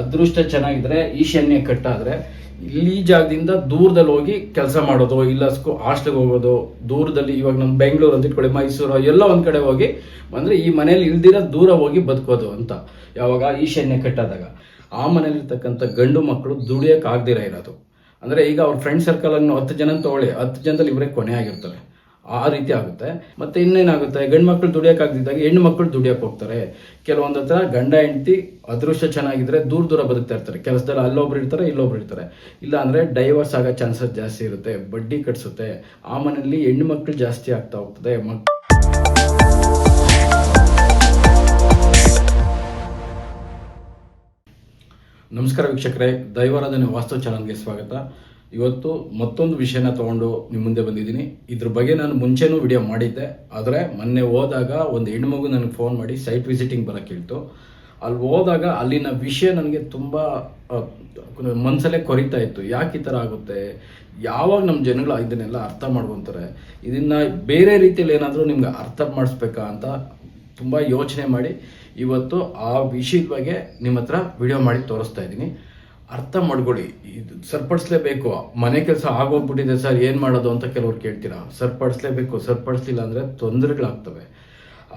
ಅದೃಷ್ಟ ಚೆನ್ನಾಗಿದ್ರೆ ಈಶಾನ್ಯ ಕಟ್ಟಾದ್ರೆ ಇಲ್ಲಿ ಜಾಗದಿಂದ ದೂರದಲ್ಲಿ ಹೋಗಿ ಕೆಲಸ ಮಾಡೋದು, ಇಲ್ಲ ಸ್ಕೂ ಹಾಸ್ಟೆಲ್ಗೆ ಹೋಗೋದು, ದೂರದಲ್ಲಿ ಇವಾಗ ನಮ್ಮ ಬೆಂಗಳೂರು ಅಂತ ಇಟ್ಕೊಳ್ಳಿ, ಮೈಸೂರು, ಎಲ್ಲ ಒಂದು ಕಡೆ ಹೋಗಿ ಅಂದರೆ ಈ ಮನೇಲಿ ಇಲ್ದಿರ ದೂರ ಹೋಗಿ ಬದುಕೋದು ಅಂತ. ಯಾವಾಗ? ಈಶಾನ್ಯ ಕಟ್ಟಾದಾಗ. ಆ ಮನೇಲಿರ್ತಕ್ಕಂಥ ಗಂಡು ಮಕ್ಕಳು ದುಡಿಯಕ್ಕೆ ಆಗದಿರ ಇರೋದು. ಅಂದರೆ ಈಗ ಅವ್ರ ಫ್ರೆಂಡ್ ಸರ್ಕಲನ್ನು ಹತ್ತು ಜನ ತಗೊಳ್ಳಿ, ಹತ್ತು ಜನದಲ್ಲಿ ಇವರೇ ಕೊನೆ ಆಗಿರ್ತಾರೆ. ಆ ರೀತಿ ಆಗುತ್ತೆ. ಮತ್ತೆ ಇನ್ನೇನಾಗುತ್ತೆ? ಗಂಡು ಮಕ್ಕಳು ದುಡಿಯೋಕ್ಕಾಗದಿದ್ದಾಗ ಹೆಣ್ಣು ಮಕ್ಕಳು ದುಡಿಯಕ್ಕೆ ಹೋಗ್ತಾರೆ. ಕೆಲವೊಂದು ಹತ್ರ ಗಂಡ, ಹೆಂಡತಿ ಅದೃಷ್ಟ ಚೆನ್ನಾಗಿದ್ರೆ ದೂರ ದೂರ ಬದುಕ್ತಾ ಇರ್ತಾರೆ. ಕೆಲಸದಲ್ಲಿ ಅಲ್ಲೊಬ್ರು ಇರ್ತಾರೆ, ಇಲ್ಲೊಬ್ರು ಇರ್ತಾರೆ. ಇಲ್ಲ ಅಂದ್ರೆ ಡೈವರ್ಸ್ ಆಗೋ ಚಾನ್ಸಸ್ ಜಾಸ್ತಿ ಇರುತ್ತೆ. ಬಡ್ಡಿ ಕಟ್ಸುತ್ತೆ. ಆ ಮನೆಯಲ್ಲಿ ಹೆಣ್ಣು ಮಕ್ಕಳು ಜಾಸ್ತಿ ಆಗ್ತಾ ಹೋಗ್ತದೆ. ಮಕ್ ನಮಸ್ಕಾರ ವೀಕ್ಷಕರೇ. ದೈವಾರಾಧನೆ ವಾಸ್ತು ಚಾನಲ್ಗೆ ಸ್ವಾಗತ. ಇವತ್ತು ಮತ್ತೊಂದು ವಿಷಯನ ತಗೊಂಡು ನಿಮ್ಮ ಮುಂದೆ ಬಂದಿದ್ದೀನಿ. ಇದ್ರ ಬಗ್ಗೆ ನಾನು ಮುಂಚೆನೂ ವಿಡಿಯೋ ಮಾಡಿದ್ದೆ. ಆದರೆ ಮೊನ್ನೆ ಹೋದಾಗ ಒಂದು ಹೆಣ್ಮಗು ನನಗೆ ಫೋನ್ ಮಾಡಿ ಸೈಟ್ ವಿಸಿಟಿಂಗ್ ಬರೋಕ್ಕೆ ಹೇಳ್ತು. ಅಲ್ಲಿ ಹೋದಾಗ ಅಲ್ಲಿನ ವಿಷಯ ನನಗೆ ತುಂಬ ಮನಸ್ಸಲ್ಲೇ ಕೊರಿತಾ ಇತ್ತು. ಯಾಕೆ ಈ ಥರ ಆಗುತ್ತೆ? ಯಾವಾಗ ನಮ್ಮ ಜನಗಳು ಇದನ್ನೆಲ್ಲ ಅರ್ಥ ಮಾಡ್ಕೊತಾರೆ? ಇದನ್ನ ಬೇರೆ ರೀತಿಯಲ್ಲಿ ಏನಾದರೂ ನಿಮ್ಗೆ ಅರ್ಥ ಮಾಡಿಸ್ಬೇಕಾ ಅಂತ ತುಂಬ ಯೋಚನೆ ಮಾಡಿ ಇವತ್ತು ಆ ವಿಷಯದ ಬಗ್ಗೆ ನಿಮ್ಮ ಹತ್ರ ವಿಡಿಯೋ ಮಾಡಿ ತೋರಿಸ್ತಾ ಇದ್ದೀನಿ. ಅರ್ಥ ಮಾಡ್ಕೊಳ್ಳಿ. ಇದು ಸರಿಪಡಿಸ್ಲೇಬೇಕು. ಮನೆ ಕೆಲಸ ಆಗೋಗ್ಬಿಟ್ಟಿದೆ ಸರ್, ಏನು ಮಾಡೋದು ಅಂತ ಕೆಲವ್ರು ಕೇಳ್ತೀರಾ? ಸರಿಪಡಿಸ್ಲೇಬೇಕು. ಸರಿಪಡಿಸ್ಲಿಲ್ಲ ಅಂದರೆ ತೊಂದರೆಗಳಾಗ್ತವೆ.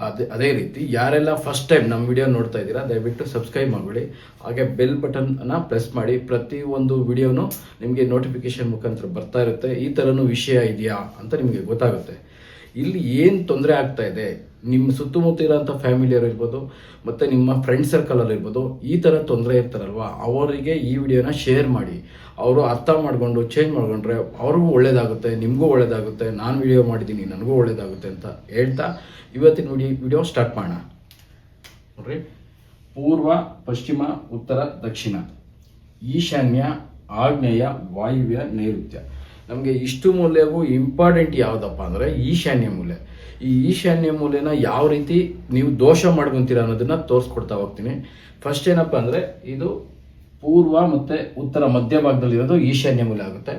ಅದೇ ಅದೇ ರೀತಿ ಯಾರೆಲ್ಲ ಫಸ್ಟ್ ಟೈಮ್ ನಮ್ಮ ವಿಡಿಯೋ ನೋಡ್ತಾ ಇದ್ದೀರಾ, ದಯವಿಟ್ಟು ಸಬ್ಸ್ಕ್ರೈಬ್ ಮಾಡಿಬಿಡಿ ಹಾಗೆ ಬೆಲ್ ಬಟನ್ನ ಪ್ರೆಸ್ ಮಾಡಿ. ಪ್ರತಿ ಒಂದು ವಿಡಿಯೋನು ನಿಮಗೆ ನೋಟಿಫಿಕೇಶನ್ ಮುಖಾಂತರ ಬರ್ತಾ ಇರುತ್ತೆ. ಈ ಥರನೂ ವಿಷಯ ಇದೆಯಾ ಅಂತ ನಿಮಗೆ ಗೊತ್ತಾಗುತ್ತೆ. ಇಲ್ಲಿ ಏನು ತೊಂದರೆ ಆಗ್ತಾ ಇದೆ? ನಿಮ್ಮ ಸುತ್ತಮುತ್ತ ಇರೋಂಥ ಫ್ಯಾಮಿಲಿಯವರು ಇರ್ಬೋದು, ಮತ್ತು ನಿಮ್ಮ ಫ್ರೆಂಡ್ ಸರ್ಕಲಲ್ಲಿ ಇರ್ಬೋದು, ಈ ಥರ ತೊಂದರೆ ಇರ್ತಾರಲ್ವ? ಅವರಿಗೆ ಈ ವಿಡಿಯೋನ ಶೇರ್ ಮಾಡಿ. ಅವರು ಅರ್ಥ ಮಾಡಿಕೊಂಡು ಚೇಂಜ್ ಮಾಡ್ಕೊಂಡ್ರೆ ಅವ್ರಿಗೂ ಒಳ್ಳೇದಾಗುತ್ತೆ, ನಿಮಗೂ ಒಳ್ಳೇದಾಗುತ್ತೆ, ನಾನು ವಿಡಿಯೋ ಮಾಡಿದ್ದೀನಿ, ನನಗೂ ಒಳ್ಳೇದಾಗುತ್ತೆ ಅಂತ ಹೇಳ್ತಾ ಇವತ್ತಿನ ವಿಡಿಯೋ ವಿಡಿಯೋ ಸ್ಟಾರ್ಟ್ ಮಾಡೋಣ. ನೋಡ್ರಿ. ಪೂರ್ವ, ಪಶ್ಚಿಮ, ಉತ್ತರ, ದಕ್ಷಿಣ. ಈಶಾನ್ಯ, ಆಗ್ನೇಯ, ವಾಯುವ್ಯ, ನೈಋತ್ಯ. ನಮಗೆ ಇಷ್ಟು ಮೂಲೆಗೂ ಇಂಪಾರ್ಟೆಂಟ್ ಯಾವುದಪ್ಪ ಅಂದರೆ ಈಶಾನ್ಯ ಮೂಲೆ. ಈ ಈಶಾನ್ಯ ಮೂಲೆನ ಯಾವ ರೀತಿ ನೀವು ದೋಷ ಮಾಡ್ಕೊಂತೀರ ಅನ್ನೋದನ್ನ ತೋರಿಸ್ಕೊಡ್ತಾ ಹೋಗ್ತೀನಿ. ಫಸ್ಟ್ ಏನಪ್ಪ ಅಂದರೆ ಇದು ಪೂರ್ವ ಮತ್ತು ಉತ್ತರ ಮಧ್ಯಭಾಗದಲ್ಲಿರೋದು ಈಶಾನ್ಯ ಮೂಲೆ ಆಗುತ್ತೆ.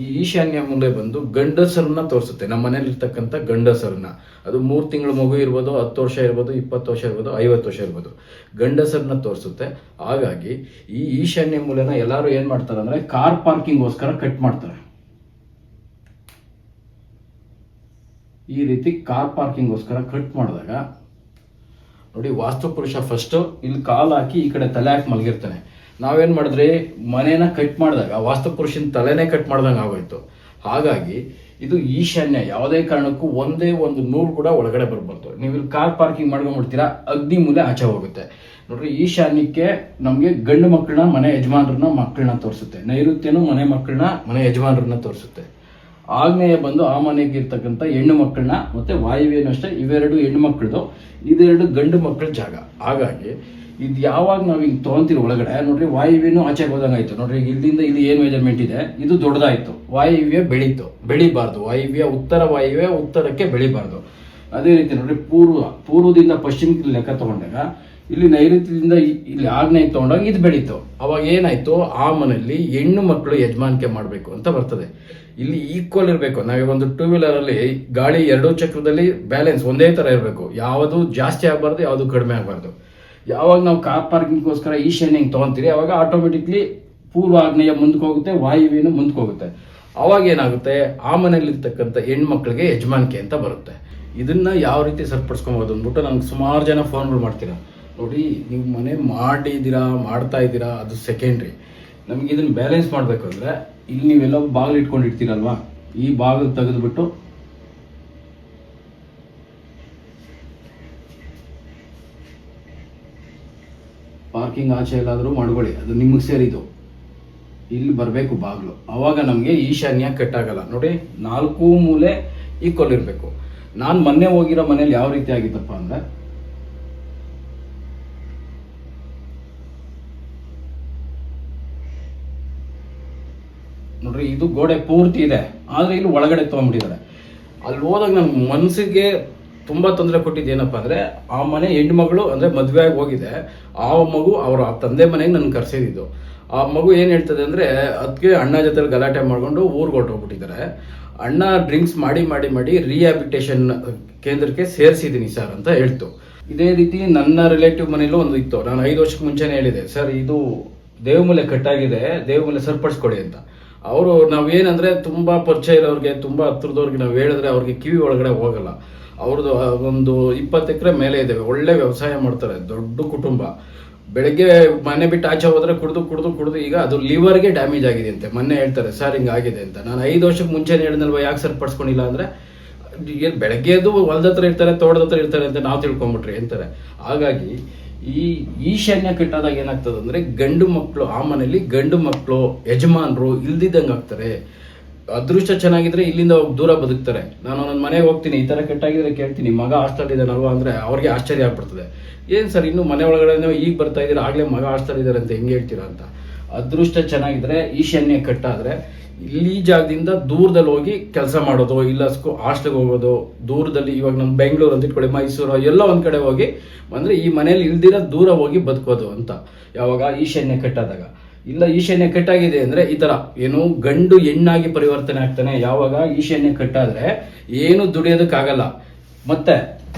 ಈ ಈಶಾನ್ಯ ಮೂಲೆ ಬಂದು ಗಂಡಸರನ್ನ ತೋರಿಸುತ್ತೆ. ನಮ್ಮ ಮನೇಲಿ ಇರ್ತಕ್ಕಂಥ ಗಂಡಸರನ್ನ. ಅದು ಮೂರು ತಿಂಗಳು ಮಗು ಇರ್ಬೋದು, ಹತ್ತು ವರ್ಷ ಇರ್ಬೋದು, ಇಪ್ಪತ್ತು ವರ್ಷ ಇರ್ಬೋದು, ಐವತ್ತು ವರ್ಷ ಇರ್ಬೋದು. ಗಂಡಸರನ್ನ ತೋರಿಸುತ್ತೆ. ಹಾಗಾಗಿ ಈ ಈಶಾನ್ಯ ಮೂಲೆನ ಎಲ್ಲರೂ ಏನು ಮಾಡ್ತಾರೆ ಅಂದರೆ ಕಾರ್ ಪಾರ್ಕಿಂಗ್ಗೋಸ್ಕರ ಕಟ್ ಮಾಡ್ತಾರೆ. ಈ ರೀತಿ ಕಾರ್ ಪಾರ್ಕಿಂಗ್ಗೋಸ್ಕರ ಕಟ್ ಮಾಡಿದಾಗ, ನೋಡಿ ವಾಸ್ತು ಪುರುಷ ಫಸ್ಟ್ ಇಲ್ಲಿ ಕಾಲು ಹಾಕಿ ಈ ಕಡೆ ತಲೆ ಹಾಕಿ ಮಲಗಿರ್ತಾನೆ. ನಾವೇನ್ ಮಾಡಿದ್ರಿ? ಮನೇನ ಕಟ್ ಮಾಡಿದಾಗ, ವಾಸ್ತು ಪುರುಷನ ತಲೆನೇ ಕಟ್ ಮಾಡ್ದಂಗೆ ಆಗೋಯ್ತು. ಹಾಗಾಗಿ ಇದು ಈಶಾನ್ಯ, ಯಾವುದೇ ಕಾರಣಕ್ಕೂ ಒಂದೇ ಒಂದು ನೂರು ಕೂಡ ಒಳಗಡೆ ಬರ್ಬಾರ್ದು. ನೀವು ಇಲ್ಲಿ ಕಾರ್ ಪಾರ್ಕಿಂಗ್ ಮಾಡ್ಕೊಂಡ್ಬಿಡ್ತೀರಾ ಅಗ್ನಿ ಮೂಲೆ ಆಚೆ ಹೋಗುತ್ತೆ. ನೋಡ್ರಿ, ಈಶಾನ್ಯಕ್ಕೆ ನಮಗೆ ಗಂಡು ಮಕ್ಕಳನ್ನ, ಮನೆ ಯಜಮಾನ್ರನ್ನ ಮಕ್ಕಳನ್ನ ತೋರಿಸುತ್ತೆ. ನೈಋತ್ಯನೂ ಮನೆ ಮಕ್ಕಳನ್ನ, ಮನೆ ಯಜಮಾನ್ರನ್ನ ತೋರಿಸುತ್ತೆ. ಆಗ್ನೇಯ ಬಂದು ಆ ಮನೆಗೆ ಇರ್ತಕ್ಕಂಥ ಹೆಣ್ಣು ಮಕ್ಕಳನ್ನ ಮತ್ತೆ ವಾಯುವ್ಯನೂ ಅಷ್ಟೇ ಇವೆರಡು ಹೆಣ್ಣು ಮಕ್ಕಳದು. ಇದೆರಡು ಗಂಡು ಮಕ್ಕಳ ಜಾಗ. ಹಾಗಾಗಿ ಇದು ಯಾವಾಗ ನಾವು ಹಿಂಗೆ ತೊಗೊಂತೀರಿ ಒಳಗಡೆ, ನೋಡ್ರಿ ವಾಯುವ್ಯನೂ ಆಚೆ ಹೋದಂಗಾಯ್ತು ನೋಡ್ರಿ ಈಗ ಇಲ್ಲಿಂದ ಇಲ್ಲಿ ಏನು ಮೆಜರ್ಮೆಂಟ್ ಇದೆ? ಇದು ದೊಡ್ಡದಾಯಿತು. ವಾಯುವ್ಯ ಬೆಳೀತು. ಬೆಳಿಬಾರ್ದು. ವಾಯುವ್ಯ ಉತ್ತರ, ವಾಯುವ್ಯ ಉತ್ತರಕ್ಕೆ ಬೆಳಿಬಾರ್ದು. ಅದೇ ರೀತಿ ನೋಡ್ರಿ ಪೂರ್ವ, ಪೂರ್ವದಿಂದ ಪಶ್ಚಿಮಕ್ಕೆ ಲೆಕ್ಕ ತಗೊಂಡಾಗ ಇಲ್ಲಿ ನೈಋತ್ಯದಿಂದ ಇಲ್ಲಿ ಆಗ್ನೇಯ ತಗೊಂಡಾಗ ಇದು ಬೆಳೀತು. ಅವಾಗ ಏನಾಯ್ತು? ಆ ಮನೆಯಲ್ಲಿ ಹೆಣ್ಣು ಮಕ್ಕಳು ಯಜಮಾನಿಕೆ ಮಾಡಬೇಕು ಅಂತ ಬರ್ತದೆ. ಇಲ್ಲಿ ಈಕ್ವಲ್ ಇರಬೇಕು. ನಾವೇ ಒಂದು ಟೂ ವೀಲರ್ ಅಲ್ಲಿ ಗಾಳಿ ಎರಡೂ ಚಕ್ರದಲ್ಲಿ ಬ್ಯಾಲೆನ್ಸ್ ಒಂದೇ ತರ ಇರಬೇಕು. ಯಾವುದು ಜಾಸ್ತಿ ಆಗಬಾರ್ದು, ಯಾವುದು ಕಡಿಮೆ ಆಗಬಾರ್ದು. ಯಾವಾಗ ನಾವು ಕಾರ್ ಪಾರ್ಕಿಂಗ್ಗೋಸ್ಕರ ಈ ಶೈನಿಂಗ್ ತಗೊಂತೀರಿ, ಅವಾಗ ಆಟೋಮೆಟಿಕ್ಲಿ ಪೂರ್ವ ಆಗ್ನೇಯ ಮುಂದಕ್ಕೆ ಹೋಗುತ್ತೆ ವಾಯುವಿನೂ ಮುಂದಕ್ಕೆ ಹೋಗುತ್ತೆ. ಅವಾಗ ಏನಾಗುತ್ತೆ? ಆ ಮನೇಲಿರ್ತಕ್ಕಂಥ ಹೆಣ್ಮಕ್ಳಿಗೆ ಯಜಮಾನಿಕೆ ಅಂತ ಬರುತ್ತೆ. ಇದನ್ನ ಯಾವ ರೀತಿ ಸರಿಪಡಿಸ್ಕೊಬೋದು ಅಂದ್ಬಿಟ್ಟು ನಮ್ಗೆ ಸುಮಾರು ಜನ ಫೋನ್ಗಳು ಮಾಡ್ತೀರಾ. ನೋಡಿ, ನೀವು ಮನೆ ಮಾಡಿದ್ದೀರಾ, ಮಾಡ್ತಾ ಇದ್ದೀರಾ, ಅದು ಸೆಕೆಂಡ್ರಿ ನಮ್ಗೆ ಇದನ್ನ ಬ್ಯಾಲೆನ್ಸ್ ಮಾಡಬೇಕು ಅಂದರೆ, ಇಲ್ಲಿ ನೀವೆಲ್ಲ ಬಾಗಿಲು ಇಟ್ಕೊಂಡಿರ್ತೀರಲ್ವಾ? ಈ ಬಾಗಿಲು ತೆಗೆದುಬಿಟ್ಟು ಪಾರ್ಕಿಂಗ್ ಆಚೆ ಎಲ್ಲಾದರೂ ಮಾಡ್ಕೊಳ್ಳಿ, ಅದು ನಿಮಗೆ ಸೇರಿದ್ದು. ಇಲ್ಲಿ ಬರಬೇಕು ಬಾಗಿಲು. ಆವಾಗ ನಮಗೆ ಈಶಾನ್ಯ ಕಟ್ಟಾಗಲ್ಲ. ನೋಡಿ, ನಾಲ್ಕು ಮೂಲೆ ಈಕ್ವಲ್ ಇರಬೇಕು. ನಾನು ಮೊನ್ನೆ ಹೋಗಿರೋ ಮನೇಲಿ ಯಾವ ರೀತಿ ಆಗಿತ್ತಪ್ಪ ಅಂದ್ರೆ ನೋಡ್ರಿ, ಇದು ಗೋಡೆ ಪೂರ್ತಿ ಇದೆ. ಆದ್ರೆ ಇಲ್ಲಿ ಒಳಗಡೆ ತೊಗೊಂಡ್ಬಿಟ್ಟಿದ್ದಾರೆ. ಅಲ್ಲಿ ಹೋದಾಗ ನನ್ನ ಮನಸ್ಸಿಗೆ ತುಂಬಾ ತೊಂದರೆ ಕೊಟ್ಟಿದ್ದು ಏನಪ್ಪ ಅಂದರೆ, ಆ ಮನೆ ಹೆಣ್ಮಗಳು ಅಂದರೆ ಆಗಿ ಹೋಗಿದೆ. ಆ ಮಗು ಅವರ ತಂದೆ ಮನೆಗೆ ನನ್ನ ಕರ್ಸಿದ್ದು. ಆ ಮಗು ಏನು ಹೇಳ್ತದೆ ಅಂದ್ರೆ ಅದಕ್ಕೆ ಅಣ್ಣ ಜೊತೆ ಗಲಾಟೆ ಮಾಡ್ಕೊಂಡು ಊರಿಗೆ ಹೊರಟೋಗ್ಬಿಟ್ಟಿದ್ದಾರೆ ಅಣ್ಣ ಡ್ರಿಂಕ್ಸ್ ಮಾಡಿ ಮಾಡಿ ಮಾಡಿ ರಿಹ್ಯಾಬಿಟೇಷನ್ ಕೇಂದ್ರಕ್ಕೆ ಸೇರಿಸಿದ್ದೀನಿ ಸರ್ ಅಂತ ಹೇಳ್ತು. ಇದೇ ರೀತಿ ನನ್ನ ರಿಲೇಟಿವ್ ಮನೇಲೂ ಒಂದು ಇತ್ತು. ನಾನು ಐದು ವರ್ಷಕ್ಕೆ ಮುಂಚೆನೇ ಹೇಳಿದೆ, ಸರ್, ಇದು ದೇವಮೂಲೆ ಕಟ್ಟಾಗಿದೆ, ದೇವಮೂಲೆ ಸರಿಪಡಿಸ್ಕೊಡಿ ಅಂತ. ಅವರು ನಾವೇನಂದ್ರೆ ತುಂಬಾ ಪರಿಚಯ ಇರೋರಿಗೆ, ತುಂಬಾ ಹತ್ರದವ್ರಿಗೆ ನಾವು ಹೇಳಿದ್ರೆ ಅವ್ರಿಗೆ ಕಿವಿ ಒಳಗಡೆ ಹೋಗಲ್ಲ. ಅವ್ರದ್ದು ಒಂದು ಇಪ್ಪತ್ತು ಎಕರೆ ಮೇಲೆ ಇದೆ, ಒಳ್ಳೆ ವ್ಯವಸಾಯ ಮಾಡ್ತಾರೆ, ದೊಡ್ಡ ಕುಟುಂಬ. ಬೆಳಗ್ಗೆ ಮನೆ ಬಿಟ್ಟು ಆಚೆ ಹೋದ್ರೆ ಕುಡಿದು ಕುಡಿದು ಕುಡಿದು, ಈಗ ಅದು ಲಿವರ್ಗೆ ಡ್ಯಾಮೇಜ್ ಆಗಿದೆ ಅಂತೆ. ಮೊನ್ನೆ ಹೇಳ್ತಾರೆ, ಸರ್ ಹಿಂಗಾಗಿದೆ ಅಂತ. ನಾನು ಐದು ವರ್ಷಕ್ಕೆ ಮುಂಚೆ ಹೇಳಿದ್ನಲ್ವ, ಯಾಕೆ ಸರಿಪಡಿಸ್ಕೊಂಡಿಲ್ಲ ಅಂದ್ರೆ ಬೆಳಗ್ಗೆದು ಹೊಲದ ಹತ್ರ ಇರ್ತಾರೆ, ತೋಟದ ಹತ್ರ ಇರ್ತಾರೆ ಅಂತ ನಾವು ತಿಳ್ಕೊಂಬಿಟ್ರಿ ಅಂತಾರೆ ಹಾಗಾಗಿ ಈ ಈಶಾನ್ಯ ಕಟ್ಟಾದಾಗ ಏನಾಗ್ತದೆ ಅಂದ್ರೆ ಗಂಡು ಮಕ್ಕಳು ಆ ಮನೆಯಲ್ಲಿ ಗಂಡು ಮಕ್ಕಳು ಯಜಮಾನರು ಇಲ್ದಿದ್ದಂಗೆ ಆಗ್ತಾರೆ. ಅದೃಷ್ಟ ಚೆನ್ನಾಗಿದ್ರೆ ಇಲ್ಲಿಂದ ಹೋಗಿ ದೂರ ಬದುಕ್ತಾರೆ. ನಾನು ನನ್ನ ಮನೆಗೆ ಹೋಗ್ತೀನಿ, ಈ ತರ ಕೆಟ್ಟಾಗಿದ್ರೆ ಕೇಳ್ತೀನಿ, ಮಗ ಹಾಸ್ಟೆಲ್ ಇದ್ದಾನಲ್ವಾ ಅಂದ್ರೆ ಅವ್ರಿಗೆ ಆಶ್ಚರ್ಯ ಆಗ್ಬಿಡ್ತದೆ. ಏನ್ ಸರ್, ಇನ್ನು ಮನೆ ಒಳಗಡೆ ಈಗ ಬರ್ತಾ ಇದ್ದೀರಾ? ಆಗ್ಲೇ ಮಗ ಹಾಸ್ಟೆಲ್ ಇದ್ದಾರೆ ಅಂತ ಹೆಂಗೆ ಹೇಳ್ತೀರಾ ಅಂತ. ಅದೃಷ್ಟ ಚೆನ್ನಾಗಿದ್ರೆ ಈಶಾನ್ಯ ಕಟ್ಟಾದ್ರೆ ಇಲ್ಲಿ ಜಾಗದಿಂದ ದೂರದಲ್ಲಿ ಹೋಗಿ ಕೆಲಸ ಮಾಡೋದು, ಇಲ್ಲ ಸ್ಕೂ ಹಾಸ್ಟೆಲ್ಗೆ ಹೋಗೋದು, ದೂರದಲ್ಲಿ ಇವಾಗ ನಮ್ಮ ಬೆಂಗಳೂರು ಅಂತ ಇಟ್ಕೊಳ್ಳಿ ಮೈಸೂರು, ಎಲ್ಲ ಒಂದು ಕಡೆ ಹೋಗಿ ಅಂದರೆ ಈ ಮನೇಲಿ ಇಲ್ದಿರ ದೂರ ಹೋಗಿ ಬದುಕೋದು ಅಂತ. ಯಾವಾಗ? ಈಶಾನ್ಯ ಕಟ್ಟಾದಾಗ. ಇಲ್ಲ ಈಶಾನ್ಯ ಕಟ್ಟಾಗಿದೆ ಅಂದ್ರೆ ಈ ತರ ಏನು ಗಂಡು ಹೆಣ್ಣಾಗಿ ಪರಿವರ್ತನೆ ಆಗ್ತಾನೆ. ಯಾವಾಗ? ಈಶಾನ್ಯ ಕಟ್ಟಾದ್ರೆ ಏನು ದುಡಿಯೋದಕ್ಕಾಗಲ್ಲ. ಮತ್ತೆ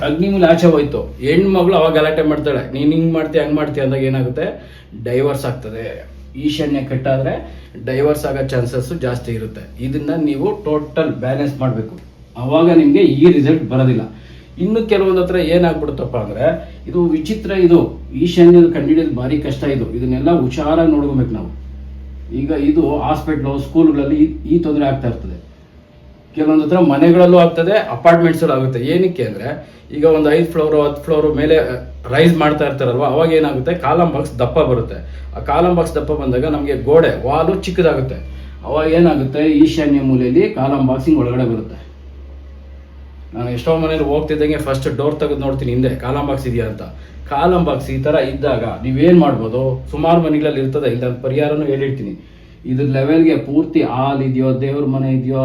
ಅಗ್ನಿಮೂಲ ಆಚೆ ಹೋಯ್ತು. ಹೆಣ್ಮಗಳು ಅವಾಗ ಗಲಾಟೆ ಮಾಡ್ತಾಳೆ. ನೀನು ಹಿಂಗೆ ಮಾಡ್ತೀಯ, ಹಂಗ್ ಮಾಡ್ತೀಯ ಅಂದಾಗ ಏನಾಗುತ್ತೆ? ಡೈವರ್ಸ್ ಆಗ್ತದೆ. ಈಶಾನ್ಯ ಕಟ್ಟಾದ್ರೆ ಡೈವರ್ಸ್ ಆಗೋ ಚಾನ್ಸಸ್ ಜಾಸ್ತಿ ಇರುತ್ತೆ. ಇದನ್ನ ನೀವು ಟೋಟಲ್ ಬ್ಯಾಲೆನ್ಸ್ ಮಾಡಬೇಕು. ಅವಾಗ ನಿಮಗೆ ಈ ರಿಸಲ್ಟ್ ಬರೋದಿಲ್ಲ. ಇನ್ನು ಕೆಲವೊಂದು ಹತ್ರ ಏನಾಗ್ಬಿಡುತ್ತಪ್ಪ ಅಂದ್ರೆ, ಇದು ವಿಚಿತ್ರ ಇದು. ಈಶಾನ್ಯದ ಕಂಡಿಡಿಯೋದು ಭಾರಿ ಕಷ್ಟ ಇದು. ಇದನ್ನೆಲ್ಲ ಹುಷಾರಾಗಿ ನೋಡ್ಕೋಬೇಕು ನಾವು. ಈಗ ಇದು ಹಾಸ್ಪಿಟ್ಲು ಸ್ಕೂಲ್ಗಳಲ್ಲಿ ಈ ತೊಂದರೆ ಆಗ್ತಾ ಇರ್ತದೆ. ಕೆಲವೊಂದು ಹತ್ರ ಮನೆಗಳಲ್ಲೂ ಆಗ್ತದೆ ಅಪಾರ್ಟ್ಮೆಂಟ್ಸ್ ಆಗುತ್ತೆ. ಏನಕ್ಕೆ ಅಂದ್ರೆ, ಈಗ ಒಂದು ಐದು ಫ್ಲೋರ್, ಹತ್ತು ಫ್ಲೋರ್ ಮೇಲೆ ರೈಸ್ ಮಾಡ್ತಾ ಇರ್ತಾರಲ್ವ, ಅವಾಗ ಏನಾಗುತ್ತೆ, ಕಾಲಂ ಬಾಕ್ಸ್ ದಪ್ಪ ಬರುತ್ತೆ. ಆ ಕಾಲಂ ಬಾಕ್ಸ್ ದಪ್ಪ ಬಂದಾಗ ನಮಗೆ ಗೋಡೆ, ವಾಲು ಚಿಕ್ಕದಾಗುತ್ತೆ. ಅವಾಗ ಏನಾಗುತ್ತೆ, ಈಶಾನ್ಯ ಮೂಲೆಯಲ್ಲಿ ಕಾಲಂ ಬಾಕ್ಸಿಂಗ್ ಒಳಗಡೆ ಬರುತ್ತೆ. ನಾನು ಎಷ್ಟೋ ಮನೇಲಿ ಹೋಗ್ತಿದ್ದಂಗೆ ಫಸ್ಟ್ ಡೋರ್ ತೆಗೆದು ನೋಡ್ತೀನಿ ಹಿಂದೆ, ಕಾಲಂ ಬಾಕ್ಸ್ ಇದೆಯಾ ಅಂತ. ಕಾಲಂ ಬಾಕ್ಸ್ ಈ ತರ ಇದ್ದಾಗ ನೀವೇನು ಮಾಡ್ಬೋದು? ಸುಮಾರು ಮನೆಗಳಲ್ಲಿ ಇರ್ತದೆ ಇಲ್ಲ ಪರಿಹಾರನೂ ಹೇಳಿರ್ತೀನಿ. ಇದ್ರ ಲೆವೆಲ್ಗೆ ಪೂರ್ತಿ ಹಾಲ್ ಇದೆಯೋ, ದೇವ್ರ ಮನೆ ಇದೆಯೋ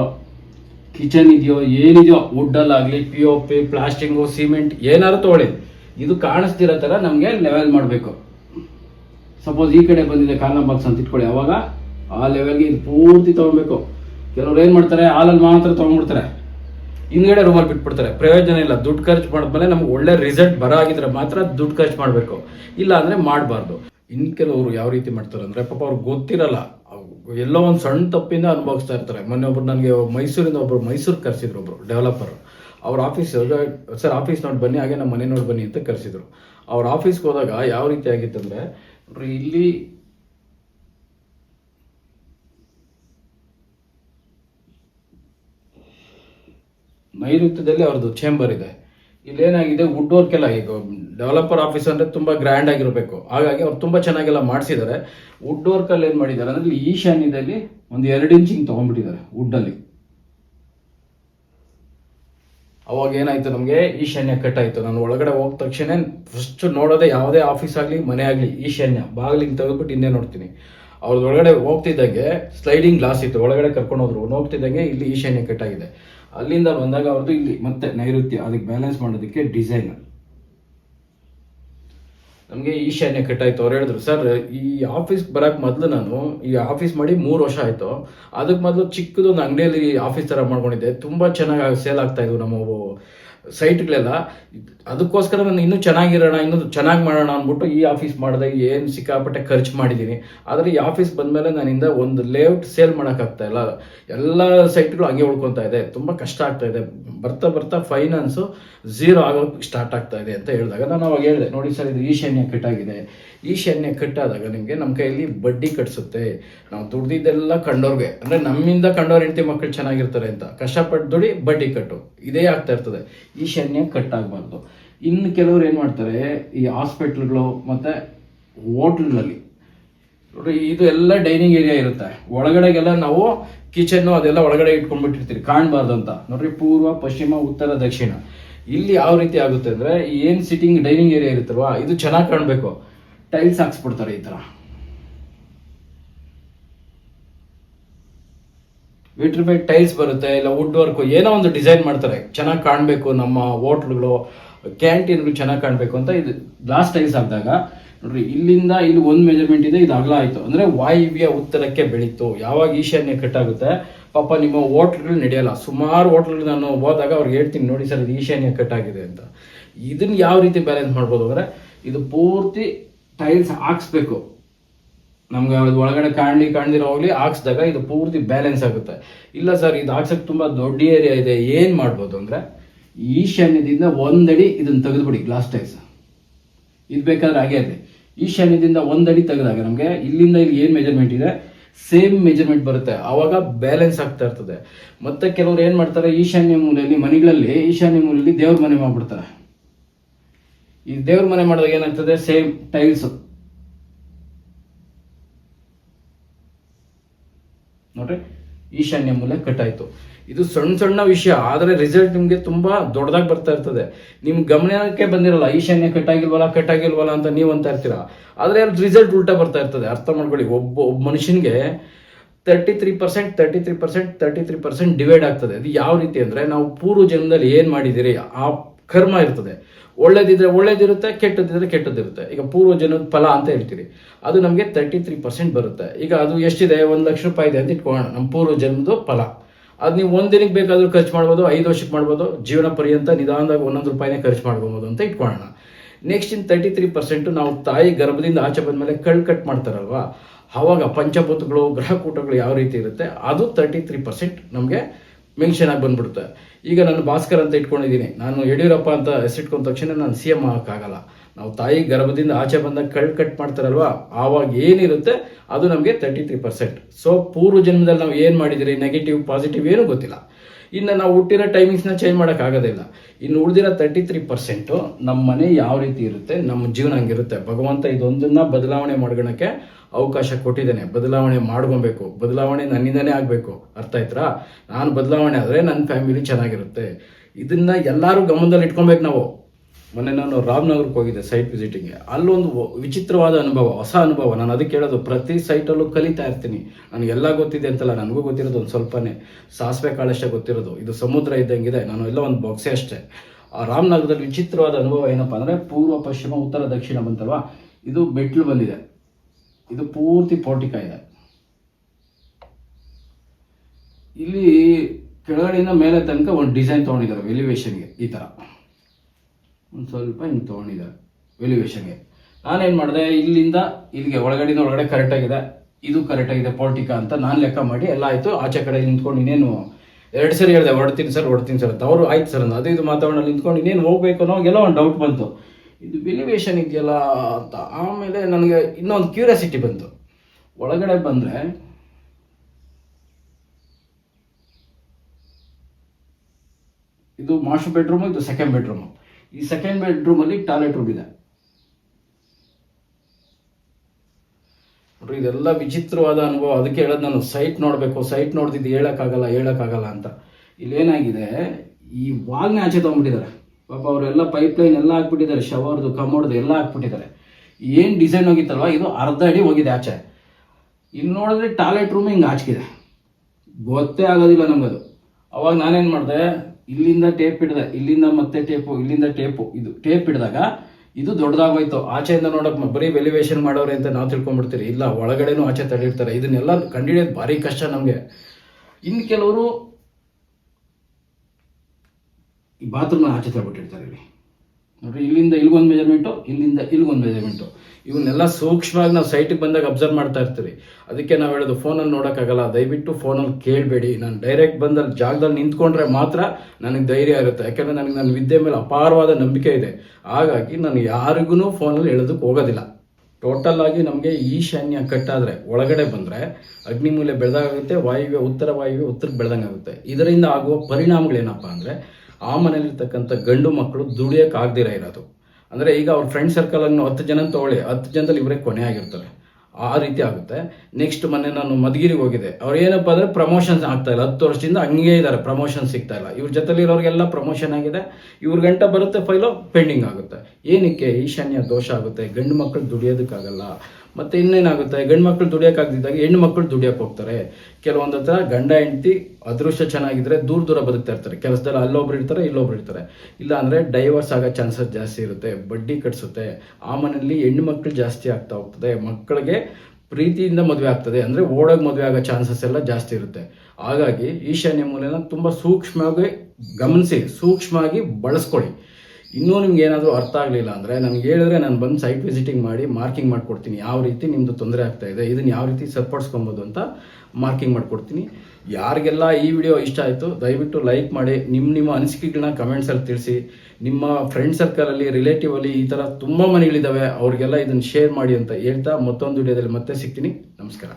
ಕಿಚನ್ ಇದೆಯೋ, ಏನಿದೆಯೋ, ವುಡ್ಡಲ್ಲಾಗಲಿ P O P plastering, cement, ಏನಾದ್ರು ತೊಗೊಳ್ಳಿ. ಇದು ಕಾಣಿಸ್ತಿರೋ ಥರ ನಮಗೆ ಲೆವೆಲ್ ಮಾಡಬೇಕು. ಸಪೋಸ್ ಈ ಕಡೆ ಬಂದಿದೆ ಕಾಲಂ ಬಾಕ್ಸ್ ಅಂತ ಇಟ್ಕೊಳ್ಳಿ. ಅವಾಗ ಆ ಲೆವೆಲ್ಗೆ ಇದು ಪೂರ್ತಿ ತಗೊಬೇಕು ಕೆಲವ್ರು ಏನು ಮಾಡ್ತಾರೆ, ಹಾಲಲ್ಲಿ ಮಾತ್ರ ತೊಗೊಂಡ್ಬಿಡ್ತಾರೆ. ಹಿಂದ್ಗಡೆ ರೂಮಲ್ಲಿ ಬಿಟ್ಬಿಡ್ತಾರೆ. ಪ್ರಯೋಜನ ಇಲ್ಲ. ದುಡ್ಡು ಖರ್ಚು ಮಾಡಿದ್ಮೇಲೆ ನಮ್ಗೆ ಒಳ್ಳೆ ರಿಸಲ್ಟ್ ಬರ ಆಗಿದ್ರೆ ಮಾತ್ರ ದುಡ್ಡು ಖರ್ಚು ಮಾಡಬೇಕು. ಇಲ್ಲ ಅಂದ್ರೆ ಮಾಡಬಾರ್ದು. ಇನ್ ಕೆಲವರು ಯಾವ ರೀತಿ ಮಾಡ್ತಾರೆ ಅಂದ್ರೆ, ಪಾಪ ಅವ್ರಿಗೆ ಗೊತ್ತಿರಲ್ಲ. ಎಲ್ಲೋ ಒಂದು ಸಣ್ಣ ತಪ್ಪಿಂದ ಅನುಭವಿಸ್ತಾ ಇರ್ತಾರೆ. ಮೊನ್ನೆ ಒಬ್ರು ನನಗೆ ಮೈಸೂರಿಂದ ಒಬ್ರು ಮೈಸೂರು ಕರೆಸಿದ್ರು ಒಬ್ರು ಡೆವಲಪರ್ ಅವ್ರ ಆಫೀಸ್ ಸರ್ ಆಫೀಸ್ ನೋಡಿ ಬನ್ನಿ, ಹಾಗೆ ನಮ್ಮ ಮನೆ ನೋಡಿ ಬನ್ನಿ ಅಂತ ಕರೆಸಿದ್ರು. ಅವ್ರ ಆಫೀಸ್ಗೆ ಹೋದಾಗ ಯಾವ ರೀತಿ ಆಗಿತ್ತಂದ್ರೆ ಅಂದ್ರೆ ಇಲ್ಲಿ ನೈಋತ್ಯದಲ್ಲಿ ಅವ್ರದ್ದು ಚೇಂಬರ್ ಇದೆ. ಇಲ್ಲೇನಾಗಿದೆ ವುಡ್ ವರ್ಕ್ ಎಲ್ಲ ಈಗ ಡೆವಲಪರ್ ಆಫೀಸ್ ಅಂದ್ರೆ ತುಂಬಾ ಗ್ರ್ಯಾಂಡ್ ಆಗಿರಬೇಕು. ಹಾಗಾಗಿ ಅವ್ರು ತುಂಬಾ ಚೆನ್ನಾಗೆಲ್ಲ ಮಾಡಿಸಿದ್ದಾರೆ. ವುಡ್ ವರ್ಕ್ ಅಲ್ಲಿ ಏನ್ ಮಾಡಿದ್ದಾರೆ ಅಂದ್ರೆ, ಇಲ್ಲಿ ಈಶಾನ್ಯದಲ್ಲಿ ಒಂದು ಎರಡು ಇಂಚ್ ಹಿಂಗ್ ತಗೊಂಡ್ಬಿಟ್ಟಿದ್ದಾರೆ ವುಡ್ ಅಲ್ಲಿ. ಅವಾಗ ಏನಾಯ್ತು ನಮಗೆ? ಈಶಾನ್ಯ ಕಟ್ ಆಯ್ತು ನಾನು ಒಳಗಡೆ ಹೋದ ತಕ್ಷಣ ಫಸ್ಟ್ ನೋಡೋದೇ ಯಾವುದೇ ಆಫೀಸ್ ಆಗಲಿ, ಮನೆ ಆಗಲಿ ಈಶಾನ್ಯ ಬಾಗಿಲಿಗೆ ತೆಗೆದ್ಬಿಟ್ಟು ಇನ್ನೇ ನೋಡ್ತೀನಿ. ಅವ್ರದ್ದು ಒಳಗಡೆ ಹೋಗ್ತಿದ್ದಂಗೆ ಸ್ಲೈಡಿಂಗ್ ಗ್ಲಾಸ್ ಇತ್ತು. ಒಳಗಡೆ ಕರ್ಕೊಂಡು ಹೋದ್ರು. ಹೋಗ್ತಿದ್ದಂಗೆ ಇಲ್ಲಿ ಈಶಾನ್ಯ ಕಟ್ ಆಗಿದೆ ಅಲ್ಲಿಂದ ಬಂದಾಗ ಅವ್ರದ್ದು ಇಲ್ಲಿ, ಮತ್ತೆ ನೈಋತ್ಯ, ಅದಕ್ಕೆ ಬ್ಯಾಲೆನ್ಸ್ ಮಾಡೋದಕ್ಕೆ ಡಿಸೈನ್ ನಮಗೆ ಈಶಾನ್ಯ ಕಟ್ಟಾಯ್ತು, ಅವ್ರು ಹೇಳಿದ್ರು, ಸರ್, ಈ ಆಫೀಸ್ ಬರೋಕ್ಕೆ ಮೊದಲು ನಾನು, ಈ ಆಫೀಸ್ ಮಾಡಿ ಮೂರು ವರ್ಷ ಆಯ್ತು. ಅದಕ್ಕೆ ಮೊದಲು ಚಿಕ್ಕದೊಂದು ಅಂಗಡಿಯಲ್ಲಿ ಆಫೀಸ್ ತರ ಮಾಡ್ಕೊಂಡಿದ್ದೆ. ತುಂಬಾ ಚೆನ್ನಾಗಿ ಸೇಲ್ ಆಗ್ತಾ ಇದ್ವು ನಮ್ಮ ಸೈಟ್ಗಳೆಲ್ಲ, ಅದಕ್ಕೋಸ್ಕರ ನಾನು ಇನ್ನೂ ಚೆನ್ನಾಗಿರೋಣ, ಇನ್ನೂ ಚೆನ್ನಾಗಿ ಮಾಡೋಣ ಅಂದ್ಬಿಟ್ಟು ಈ ಆಫೀಸ್ ಮಾಡಿದೆ, ಏನು ಸಿಕ್ಕಾಪಟ್ಟೆ ಖರ್ಚು ಮಾಡಿದ್ದೀನಿ ಆದರೆ ಈ ಆಫೀಸ್ ಬಂದಮೇಲೆ ನನ್ನಿಂದ ಒಂದು ಲೇಔಟ್ ಸೇಲ್ ಮಾಡೋಕ್ಕಾಗ್ತಾ ಇಲ್ಲ. ಎಲ್ಲ ಸೈಟ್ಗಳು ಹಂಗೆ ಉಳ್ಕೊತಾ ಇದೆ. ತುಂಬ ಕಷ್ಟ ಆಗ್ತಾ ಇದೆ. ಬರ್ತಾ ಬರ್ತಾ ಫೈನಾನ್ಸು ಝೀರೋ ಆಗೋಕ್ಕೆ ಸ್ಟಾರ್ಟ್ ಆಗ್ತಾ ಇದೆ ಅಂತ ಹೇಳಿದಾಗ ನಾನು ಅವಾಗ ಹೇಳಿದೆ, ನೋಡಿ ಸರ್, ಇದು ಈಶಾನ್ಯ ಕಟ್ಟಾಗಿದೆ. ಈಶಾನ್ಯ ಕಟ್ಟಾದಾಗ ನಿಮಗೆ ನಮ್ಮ ಕೈಯಲ್ಲಿ ಬಡ್ಡಿ ಕಟ್ಸುತ್ತೆ. ನಾವು ದುಡ್ದಿದ್ದೆಲ್ಲ ಕಂಡೋರ್ಗೆ. ಅಂದರೆ ನಮ್ಮಿಂದ ಕಂಡೋರ್ ಹೆಂಡತಿ ಮಕ್ಕಳು ಚೆನ್ನಾಗಿರ್ತಾರೆ ಅಂತ. ಕಷ್ಟಪಟ್ಟು ದುಡಿ ಬಡ್ಡಿ ಕಟ್ಟು. ಇದೇ ಆಗ್ತಾ ಇರ್ತದೆ. ಈಶಾನ್ಯ ಕಟ್ಟಾಗಬಾರ್ದು. ಇನ್ನು ಕೆಲವರು ಏನು ಮಾಡ್ತಾರೆ, ಈ ಹಾಸ್ಪಿಟ್ಲ್ಗಳು ಮತ್ತು ಹೋಟ್ಲ್ಗಳಲ್ಲಿ ಇದು ಎಲ್ಲ ಡೈನಿಂಗ್ ಏರಿಯಾ ಇರುತ್ತೆ. ಒಳಗಡೆಗೆಲ್ಲ ನಾವು ಕಿಚನ್ನು ಅದೆಲ್ಲ ಒಳಗಡೆ ಇಟ್ಕೊಂಡ್ಬಿಟ್ಟಿರ್ತೀವಿ ಕಾಣಬಾರ್ದು ಅಂತ ನೋಡ್ರಿ, ಪೂರ್ವ, ಪಶ್ಚಿಮ, ಉತ್ತರ, ದಕ್ಷಿಣ. ಇಲ್ಲಿ ಯಾವ ರೀತಿ ಆಗುತ್ತೆ ಅಂದರೆ, ಏನು ಸಿಟ್ಟಿಂಗ್ ಡೈನಿಂಗ್ ಏರಿಯಾ ಇರುತ್ತಲ್ವಾ, ಇದು ಚೆನ್ನಾಗಿ ಕಾಣಬೇಕು. ಟೈಲ್ಸ್ ಹಾಕ್ಸ್ಬಿಡ್ತಾರೆ ಈ ತರ ಮೇಲೆ ಟೈಲ್ಸ್ ಬರುತ್ತೆ, ಇಲ್ಲ ವುಡ್ ವರ್ಕ್ ಏನೋ ಒಂದು ಡಿಸೈನ್ ಮಾಡ್ತಾರೆ. ಚೆನ್ನಾಗಿ ಕಾಣಬೇಕು ನಮ್ಮ ಹೋಟ್ಲ್ಗಳು ಕ್ಯಾಂಟೀನ್ಗಳು ಚೆನ್ನಾಗಿ ಕಾಣಬೇಕು ಅಂತ ಇದು ಗ್ಲಾಸ್ ಟೈಲ್ಸ್ ಹಾಕಿದಾಗ ನೋಡ್ರಿ, ಇಲ್ಲಿಂದ ಇಲ್ಲಿ ಒಂದು ಮೆಜರ್ಮೆಂಟ್ ಇದೆ, ಇದು ಅಗಲ ಆಯ್ತು. ಅಂದ್ರೆ ವಾಯುವ್ಯ ಉತ್ತರಕ್ಕೆ ಬೆಳೀತು. ಯಾವಾಗ ಈಶಾನ್ಯ ಕಟ್ಟಾಗುತ್ತೆ ಪಾಪ ನಿಮ್ಮ ಹೋಟ್ಲ್ಗಳು ನಡೆಯಲ್ಲ. ಸುಮಾರು ಹೋಟ್ಲ್ಗಳು ನಾನು ಹೋದಾಗ ಅವ್ರಿಗೆ ಹೇಳ್ತೀನಿ, ನೋಡಿ ಸರ್, ಇದು ಈಶಾನ್ಯ ಕಟ್ಟಾಗಿದೆ ಅಂತ. ಇದನ್ನ ಯಾವ ರೀತಿ ಬ್ಯಾಲೆನ್ಸ್ ಮಾಡ್ಬೋದು ಅಂದರೆ, ಇದು ಪೂರ್ತಿ ಟೈಲ್ಸ್ ಹಾಕ್ಸ್ಬೇಕು. ನಮ್ಗೆ ಅದು ಒಳಗಡೆ ಕಾಣಲಿ ಕಾಣ್ದಿರೋ ಹೋಗ್ಲಿ ಹಾಕ್ಸ್ದಾಗ ಇದು ಪೂರ್ತಿ ಬ್ಯಾಲೆನ್ಸ್ ಆಗುತ್ತೆ. ಇಲ್ಲ ಸರ್ ಇದು ಹಾಕ್ಸಕ್ಕೆ ತುಂಬ ದೊಡ್ಡ ಏರಿಯಾ ಇದೆ. ಏನು ಮಾಡ್ಬೋದು ಅಂದರೆ ಈಶಾನ್ಯದಿಂದ ಒಂದಡಿ ಇದನ್ನು ತೆಗೆದುಬಿಡಿ ಗ್ಲಾಸ್ ಟೈಸ್ ಇದು ಬೇಕಾದ್ರೆ ಹಾಗೆ ಇದೆ. ಈಶಾನ್ಯದಿಂದ ಒಂದಡಿ ತೆಗೆದಾಗ ನಮಗೆ ಇಲ್ಲಿಂದ ಇಲ್ಲಿ ಏನು ಮೆಜರ್ಮೆಂಟ್ ಇದೆ? ಸೇಮ್ ಮೆಜರ್ಮೆಂಟ್ ಬರುತ್ತೆ. ಆವಾಗ ಬ್ಯಾಲೆನ್ಸ್ ಆಗ್ತಾ ಇರ್ತದೆ. ಮತ್ತೆ ಕೆಲವರು ಏನು ಮಾಡ್ತಾರೆ? ಈಶಾನ್ಯ ಮೂಲೆಯಲ್ಲಿ, ಮನೆಗಳಲ್ಲಿ, ಈಶಾನ್ಯ ಮೂಲೆಯಲ್ಲಿ ದೇವ್ರ ಮನೆ ಮಾಡಿಬಿಡ್ತಾರೆ. ಈ ದೇವ್ರ ಮನೆ ಮಾಡಿದಾಗ ಏನಾಗ್ತದೆ? ಸೇಮ್ ಟೈಲ್ಸ್ ನೋಡ್ರಿ, ಈಶಾನ್ಯ ಮೂಲೆ ಕಟ್ ಆಯಿತು ಇದು ಸಣ್ಣ ಸಣ್ಣ ವಿಷಯ, ಆದರೆ ರಿಸಲ್ಟ್ ನಿಮಗೆ ತುಂಬಾ ದೊಡ್ಡದಾಗಿ ಬರ್ತಾ ಇರ್ತದೆ. ನಿಮ್ ಗಮನಕ್ಕೆ ಬಂದಿರಲ್ಲ, ಈಶಾನ್ಯ ಕಟ್ ಆಗಿಲ್ವಲ್ಲ ಕಟ್ ಆಗಿಲ್ವಲ್ಲ ಅಂತ ನೀವು ಅಂತ ಇರ್ತೀರಾ. ಆದರೆ ಅಲ್ಲಿ ರಿಸಲ್ಟ್ ಉಲ್ಟಾ ಬರ್ತಾ ಇರ್ತದೆ, ಅರ್ಥ ಮಾಡ್ಕೊಳ್ಳಿ. ಒಬ್ಬ ಒಬ್ಬ ಮನುಷ್ಯನಿಗೆ thirty three percent thirty three percent thirty three percent divide ಆಗ್ತದೆ. ಅದು ಯಾವ ರೀತಿ ಅಂದ್ರೆ, ನಾವು ಪೂರ್ವ ಜನ್ಮದಲ್ಲಿ ಏನು ಮಾಡಿದಿರಿ ಆ ಕರ್ಮ ಇರ್ತದೆ. ಒಳ್ಳೇದಿದ್ರೆ ಒಳ್ಳೇದಿರುತ್ತೆ, ಕೆಟ್ಟದಿದ್ರೆ ಕೆಟ್ಟದಿರುತ್ತೆ. ಈಗ ಪೂರ್ವ ಜನ್ಮದ ಫಲ ಅಂತ ಹೇಳ್ತೀರಿ. ಅದು ನಮಗೆ ತರ್ಟಿ ತ್ರೀ ಪರ್ಸೆಂಟ್ ಬರುತ್ತೆ. ಈಗ ಅದು ಎಷ್ಟಿದೆ? ಒಂದು ಲಕ್ಷ ರೂಪಾಯಿ ಇದೆ ಅಂತ ಇಟ್ಕೊಳ್ಳೋಣ. ನಮ್ಮ ಪೂರ್ವ ಜನ್ಮದ ಫಲ. ಅದು ನೀವು ಒಂದು ದಿನಕ್ಕೆ ಬೇಕಾದರೂ ಖರ್ಚು ಮಾಡ್ಬೋದು, ಐದು ವರ್ಷಕ್ಕೆ ಮಾಡ್ಬೋದು, ಜೀವನ ಪರ್ಯಂತ ನಿಧಾನದಾಗ ಒಂದೊಂದು ರೂಪಾಯಿನೇ ಖರ್ಚು ಮಾಡ್ಬೋದು ಅಂತ ಇಟ್ಕೊಳ್ಳೋಣ. Next in thirty three percent ನಾವು ತಾಯಿ ಗರ್ಭದಿಂದ ಆಚೆ ಬಂದ ಮೇಲೆ ಕಳ್ ಕಟ್ ಮಾಡ್ತಾರಲ್ವಾ? ಅವಾಗ ಪಂಚಭೂತಗಳು, ಗ್ರಹಕೂಟಗಳು ಯಾವ ರೀತಿ ಇರುತ್ತೆ? ಅದು ತರ್ಟಿ ತ್ರೀ ಪರ್ಸೆಂಟ್ ನಮಗೆ ಮೆನ್ಷನ್ ಆಗಿ ಬಂದ್ಬಿಡುತ್ತೆ. ಈಗ ನಾನು ಭಾಸ್ಕರ್ ಅಂತ ಇಟ್ಕೊಂಡಿದ್ದೀನಿ. ನಾನು ಯಡಿಯೂರಪ್ಪ ಅಂತ ಹೆಸರಿಟ್ಕೊಂಡ ತಕ್ಷಣ ನಾನು ಸಿ ಎಂ ಆಗೋಕ್ಕಾಗಲ್ಲ. ನಾವು ತಾಯಿ ಗರ್ಭದಿಂದ ಆಚೆ ಬಂದಾಗ ಕಳ್ ಕಟ್ ಮಾಡ್ತಾರಲ್ವಾ? ಆವಾಗ ಏನಿರುತ್ತೆ? ಅದು ನಮಗೆ ತರ್ಟಿ ತ್ರೀ ಪರ್ಸೆಂಟ್ ಸೊ ಪೂರ್ವ ಜನ್ಮದಲ್ಲಿ ನಾವು ಏನು ಮಾಡಿದ್ರಿ? ನೆಗೆಟಿವ್ ಪಾಸಿಟಿವ್ ಏನೂ ಗೊತ್ತಿಲ್ಲ. ಇನ್ನು ನಾವು ಹುಟ್ಟಿರೋ ಟೈಮಿಂಗ್ಸ್ನ ಚೇಂಜ್ ಮಾಡೋಕ್ಕಾಗೋದಿಲ್ಲ ಇನ್ನು ಉಳಿದಿರೋ ತರ್ಟಿ ತ್ರೀ ಪರ್ಸೆಂಟು ನಮ್ಮ ಮನೆ ಯಾವ ರೀತಿ ಇರುತ್ತೆ ನಮ್ಮ ಜೀವನ ಹಂಗಿರುತ್ತೆ. ಭಗವಂತ ಇದೊಂದನ್ನು ಬದಲಾವಣೆ ಮಾಡ್ಕೊಳಕ್ಕೆ ಅವಕಾಶ ಕೊಟ್ಟಿದ್ದೇನೆ. ಬದಲಾವಣೆ ಮಾಡ್ಕೊಬೇಕು. ಬದಲಾವಣೆ ನನ್ನಿಂದನೇ ಆಗಬೇಕು. ಅರ್ಥ ಆಯ್ತಾ ನಾನು ಬದಲಾವಣೆ ಆದರೆ ನನ್ನ ಫ್ಯಾಮಿಲಿ ಚೆನ್ನಾಗಿರುತ್ತೆ. ಇದನ್ನು ಎಲ್ಲರೂ ಗಮನದಲ್ಲಿ ಇಟ್ಕೊಬೇಕು ನಾವು. ಮೊನ್ನೆ ನಾನು ರಾಮನಗರಕ್ಕೆ ಹೋಗಿದ್ದೆ ಸೈಟ್ ವಿಸಿಟಿಂಗ್ಗೆ ಅಲ್ಲೊಂದು ವಿಚಿತ್ರವಾದ ಅನುಭವ, ಹೊಸ ಅನುಭವ. ನಾನು ಅದಕ್ಕೆ ಹೇಳೋದು, ಪ್ರತಿ ಸೈಟಲ್ಲೂ ಕಲಿತಾ ಇರ್ತೀನಿ. ನನಗೆಲ್ಲ ಗೊತ್ತಿದೆ ಅಂತಲ್ಲ, ನನಗೂ ಗೊತ್ತಿರೋದು ಒಂದು ಸ್ವಲ್ಪನೇ. ಸಾಸಿವೆ ಕಾಳಷ್ಟೇ ಗೊತ್ತಿರೋದು. ಇದು ಸಮುದ್ರ ಇದ್ದಂಗಿದೆ, ನಾನು ಎಲ್ಲ ಒಂದು ಬಾಕ್ಸೇ ಅಷ್ಟೇ. ಆ ರಾಮನಗರದಲ್ಲಿ ವಿಚಿತ್ರವಾದ ಅನುಭವ ಏನಪ್ಪ ಅಂದರೆ, ಪೂರ್ವ, ಪಶ್ಚಿಮ, ಉತ್ತರ, ದಕ್ಷಿಣ ಬಂತಲ್ವಾ? ಇದು ಮೆಟ್ಲು ಬಂದಿದೆ. ಇದು ಪೂರ್ತಿ ಪೋರ್ಟಿಕ ಇದೆ. ಇಲ್ಲಿ ಕೆಳಗಡೆಯಿಂದ ಮೇಲೆ ತನಕ ಒಂದು ಡಿಸೈನ್ ತೊಗೊಂಡಿದ್ದಾರೆ ಎಲಿವೇಶನ್ಗೆ ಈ ಥರ ಒಂದು ಸ್ವಲ್ಪ ಹಿಂಗೆ ತೊಗೊಂಡಿದ್ದಾರೆ ಎಲಿವೇಶನ್ಗೆ ನಾನೇನು ಮಾಡಿದೆ, ಇಲ್ಲಿಂದ ಇಲ್ಲಿಗೆ ಒಳಗಡೆಯಿಂದ ಒಳಗಡೆ ಕರೆಕ್ಟಾಗಿದೆ ಇದು ಕರೆಕ್ಟಾಗಿದೆ ಪೋರ್ಟಿಕ ಅಂತ ನಾನು ಲೆಕ್ಕ ಮಾಡಿ ಎಲ್ಲ ಆಯಿತು. ಆಚೆ ಕಡೆ ನಿಂತ್ಕೊಂಡು ಇನ್ನೇನು ಎರಡು ಸರಿ ಹೇಳಿದೆ ಹೊಡ್ತೀನಿ ಸರ್ ಹೊಡ್ತೀನಿ ಸರ್ ಅಂತ. ಅವರು ಆಯ್ತು ಸರ್ ಅಂತ ಅದು ಇದು ಮಾತಾಡೋಣ, ನಿಂತ್ಕೊಂಡು ಇನ್ನೇನು ಹೋಗ್ಬೇಕು ಅನ್ನೋ ಎಲ್ಲೋ ಒಂದು ಡೌಟ್ ಬಂತು. ಇದು ಎಲಿವೇಶನ್ ಇದೆಯಲ್ಲ ಅಂತ. ಆಮೇಲೆ ನನಗೆ ಇನ್ನೊಂದು ಕ್ಯೂರಿಯಾಸಿಟಿ ಬಂತು. ಒಳಗಡೆ ಬಂದರೆ ಇದು ಮಾಸ್ಟರ್ ಬೆಡ್ರೂಮು ಇದು ಸೆಕೆಂಡ್ ಬೆಡ್ರೂಮ್ ಈ ಸೆಕೆಂಡ್ ಬೆಡ್ರೂಮಲ್ಲಿ ಟಾಯ್ಲೆಟ್ ರೂಮ್ ಇದೆ. ನೋಡ್ರಿ, ಇದೆಲ್ಲ ವಿಚಿತ್ರವಾದ ಅನುಭವ. ಅದಕ್ಕೆ ಹೇಳೋದು ನಾನು ಸೈಟ್ ನೋಡಬೇಕು ಸೈಟ್ ನೋಡ್ದಿದ್ದು ಹೇಳೋಕ್ಕಾಗಲ್ಲ ಹೇಳೋಕ್ಕಾಗಲ್ಲ ಅಂತ. ಇಲ್ಲೇನಾಗಿದೆ, ಈ ವಾಲ್ನೇ ಆಚೆ ತಗೊಂಡ್ಬಿಟ್ಟಿದ್ದಾರೆ. ಪಾಪ ಅವರೆಲ್ಲ ಪೈಪ್ ಲೈನ್ ಎಲ್ಲ ಹಾಕ್ಬಿಟ್ಟಿದ್ದಾರೆ ಶವರ್ದು ಕಮೋಡ್ದು ಎಲ್ಲ ಹಾಕ್ಬಿಟ್ಟಿದ್ದಾರೆ. ಏನು ಡಿಸೈನ್ ಹೋಗಿತ್ತಲ್ವ? ಇದು ಅರ್ಧ ಅಡಿ ಹೋಗಿದೆ ಆಚೆ. ಇಲ್ಲಿ ನೋಡಿದ್ರೆ ಟಾಯ್ಲೆಟ್ ರೂಮ್ ಹಿಂಗೆ ಆಚೆಗಿದೆ. ಗೊತ್ತೇ ಆಗೋದಿಲ್ಲ ನಮಗದು. ಅವಾಗ ನಾನೇನು ಮಾಡಿದೆ ಇಲ್ಲಿಂದ ಟೇಪ್ ಹಿಡ್ದೆ, ಇಲ್ಲಿಂದ ಮತ್ತೆ ಟೇಪು ಇಲ್ಲಿಂದ ಟೇಪು ಇದು ಟೇಪ್ ಹಿಡಿದಾಗ ಇದು ದೊಡ್ಡದಾಗೋಯ್ತು. ಆಚೆಯಿಂದ ನೋಡಕ್ ಬರೀ ವೆಲ್ಯುವೇಷನ್ ಮಾಡೋರೆ ಅಂತ ನಾವು ತಿಳ್ಕೊಂಡ್ಬಿಡ್ತೀರಿ. ಇಲ್ಲ, ಒಳಗಡೆನೂ ಆಚೆ ತಳ್ಳಿರ್ತಾರೆ. ಇದನ್ನೆಲ್ಲ ಕಂಡುಹಿಡಿಯೋದು ಭಾರಿ ಕಷ್ಟ ನಮಗೆ. ಇನ್ನು ಕೆಲವರು ಈ ಬಾತ್ರೂಮ್ನ ಆಚೆ ತಳ್ಬಿಟ್ಟಿರ್ತಾರೆ ಇಲ್ಲಿ. ನೋಡ್ರಿ ಇಲ್ಲಿಂದ ಇಲ್ಗೊಂದು ಮೆಜರ್ಮೆಂಟು ಇಲ್ಲಿಂದ ಇಲ್ಗೊಂದು ಮೆಜರ್ಮೆಂಟು ಇವನ್ನೆಲ್ಲ ಸೂಕ್ಷ್ಮವಾಗಿ ನಾವು ಸೈಟಿಗೆ ಬಂದಾಗ ಅಬ್ಸರ್ವ್ ಮಾಡ್ತಾ ಇರ್ತೀವಿ. ಅದಕ್ಕೆ ನಾವು ಹೇಳೋದು ಫೋನಲ್ಲಿ ನೋಡೋಕ್ಕಾಗಲ್ಲ. ದಯವಿಟ್ಟು ಫೋನಲ್ಲಿ ಕೇಳಬೇಡಿ. ನಾನು ಡೈರೆಕ್ಟ್ ಬಂದಲ್ಲಿ ಜಾಗದಲ್ಲಿ ನಿಂತ್ಕೊಂಡ್ರೆ ಮಾತ್ರ ನನಗೆ ಧೈರ್ಯ ಇರುತ್ತೆ. ಯಾಕೆಂದರೆ ನನಗೆ ನನ್ನ ವಿದ್ಯೆ ಮೇಲೆ ಅಪಾರವಾದ ನಂಬಿಕೆ ಇದೆ. ಹಾಗಾಗಿ ನಾನು ಯಾರಿಗೂ ಫೋನಲ್ಲಿ ಹೇಳೋದಕ್ಕೆ ಹೋಗೋದಿಲ್ಲ. ಟೋಟಲ್ ಆಗಿ ನಮಗೆ ಈಶಾನ್ಯ ಕಟ್ಟಾದರೆ ಒಳಗಡೆ ಬಂದರೆ ಅಗ್ನಿಮೂಲೆ ಬೆಳೆದಾಗುತ್ತೆ ವಾಯುವ್ಯ, ಉತ್ತರ ವಾಯುವ್ಯ ಉತ್ತರಕ್ಕೆ ಬೆಳೆದಂಗಾಗುತ್ತೆ. ಇದರಿಂದ ಆಗುವ ಪರಿಣಾಮಗಳೇನಪ್ಪ ಅಂದರೆ ಆ ಮನೇಲಿರ್ತಕ್ಕಂಥ ಗಂಡು ಮಕ್ಕಳು ದುಡಿಯಕ್ಕೆ ಆಗದಿರ ಇರೋದು. ಅಂದರೆ ಈಗ ಅವ್ರ ಫ್ರೆಂಡ್ ಸರ್ಕಲ್ ಅನ್ನು ಹತ್ತು ಜನ ತಗೊಳ್ಳಿ, ಹತ್ತು ಜನದಲ್ಲಿ ಇವರೇ ಕೊನೆ ಆಗಿರ್ತಾರೆ. ಆ ರೀತಿ ಆಗುತ್ತೆ. ನೆಕ್ಸ್ಟ್ ಮೊನ್ನೆ ನಾನು ಮಧುಗಿರಿಗೆ ಹೋಗಿದ್ದೆ. ಅವ್ರು ಏನಪ್ಪ ಅಂದರೆ ಪ್ರಮೋಷನ್ಸ್ ಆಗ್ತಾ ಇಲ್ಲ. ಹತ್ತು ವರ್ಷದಿಂದ ಹಂಗೆ ಇದ್ದಾರೆ ಪ್ರಮೋಷನ್ ಸಿಗ್ತಾ ಇಲ್ಲ. ಇವ್ರ ಜೊತೆಲಿ ಇರೋರಿಗೆಲ್ಲ ಪ್ರಮೋಷನ್ ಆಗಿದೆ. ಇವ್ರ ಗಂಟ ಬರುತ್ತೆ ಫೈಲು ಪೆಂಡಿಂಗ್ ಆಗುತ್ತೆ. ಏನಕ್ಕೆ ಈಶಾನ್ಯ ದೋಷ ಆಗುತ್ತೆ? ಗಂಡು ಮಕ್ಕಳು ದುಡಿಯೋದಕ್ಕಾಗಲ್ಲ. ಮತ್ತೆ ಇನ್ನೇನಾಗುತ್ತೆ? ಗಂಡು ಮಕ್ಕಳು ದುಡಿಯೋಕ್ಕಾಗದಿದ್ದಾಗ ಹೆಣ್ಣು ಮಕ್ಕಳು ದುಡಿಯೋಕೆ ಹೋಗ್ತಾರೆ. ಕೆಲವೊಂದು ಹತ್ರ ಗಂಡ ಹೆಂಡತಿ ಅದೃಶ್ಯ ಚೆನ್ನಾಗಿದ್ರೆ ದೂರ ದೂರ ಬದುಕ್ತಾ ಇರ್ತಾರೆ. ಕೆಲಸದಲ್ಲಿ ಅಲ್ಲೊಬ್ರು ಇರ್ತಾರೆ, ಇಲ್ಲೊಬ್ರು ಇರ್ತಾರೆ. ಇಲ್ಲ ಅಂದರೆ ಡೈವರ್ಸ್ ಆಗೋ ಚಾನ್ಸಸ್ ಜಾಸ್ತಿ ಇರುತ್ತೆ. ಬಡ್ಡಿ ಕಟ್ಸುತ್ತೆ. ಆ ಮನೆಯಲ್ಲಿ ಹೆಣ್ಣು ಮಕ್ಕಳು ಜಾಸ್ತಿ ಆಗ್ತಾ ಹೋಗ್ತದೆ. ಮಕ್ಕಳಿಗೆ ಪ್ರೀತಿಯಿಂದ ಮದುವೆ ಆಗ್ತದೆ. ಅಂದರೆ ಓಡೋಗಿ ಮದುವೆ ಆಗೋ ಚಾನ್ಸಸ್ ಎಲ್ಲ ಜಾಸ್ತಿ ಇರುತ್ತೆ. ಹಾಗಾಗಿ ಈಶಾನ್ಯ ಮೂಲೆನ ತುಂಬ ಸೂಕ್ಷ್ಮವಾಗಿ ಗಮನಿಸಿ, ಸೂಕ್ಷ್ಮವಾಗಿ ಬಳಸ್ಕೊಳ್ಳಿ. ಇನ್ನೂ ನಿಮ್ಗೆ ಏನಾದರೂ ಅರ್ಥ ಆಗಲಿಲ್ಲ ಅಂದರೆ ನನಗೆ ಹೇಳಿದ್ರೆ ನಾನು ಬಂದು ಸೈಟ್ ವಿಸಿಟಿಂಗ್ ಮಾಡಿ ಮಾರ್ಕಿಂಗ್ ಮಾಡಿಕೊಡ್ತೀನಿ. ಯಾವ ರೀತಿ ನಿಮ್ಮದು ತೊಂದರೆ ಆಗ್ತಾ ಇದೆ ಇದನ್ನು ಯಾವ ರೀತಿ ಸರಿಪಡಿಸ್ಕೊಬೋದು ಅಂತ ಮಾರ್ಕಿಂಗ್ ಮಾಡಿಕೊಡ್ತೀನಿ. ಯಾರಿಗೆಲ್ಲ ಈ ವಿಡಿಯೋ ಇಷ್ಟ ಆಯಿತು, ದಯವಿಟ್ಟು ಲೈಕ್ ಮಾಡಿ. ನಿಮ್ಮ ನಿಮ್ಮ ಅನಿಸಿಕೆಗಳನ್ನ ಕಮೆಂಟ್ಸಲ್ಲಿ ತಿಳಿಸಿ. ನಿಮ್ಮ ಫ್ರೆಂಡ್ ಸರ್ಕಲಲ್ಲಿ ರಿಲೇಟಿವಲ್ಲಿ ಈ ಥರ ತುಂಬ ಮನೆಗಳಿದ್ದಾವೆ ಅವ್ರಿಗೆಲ್ಲ ಇದನ್ನು ಶೇರ್ ಮಾಡಿ ಅಂತ ಹೇಳ್ತಾ ಮತ್ತೊಂದು ವಿಡಿಯೋದಲ್ಲಿ ಮತ್ತೆ ಸಿಗ್ತೀನಿ. ನಮಸ್ಕಾರ.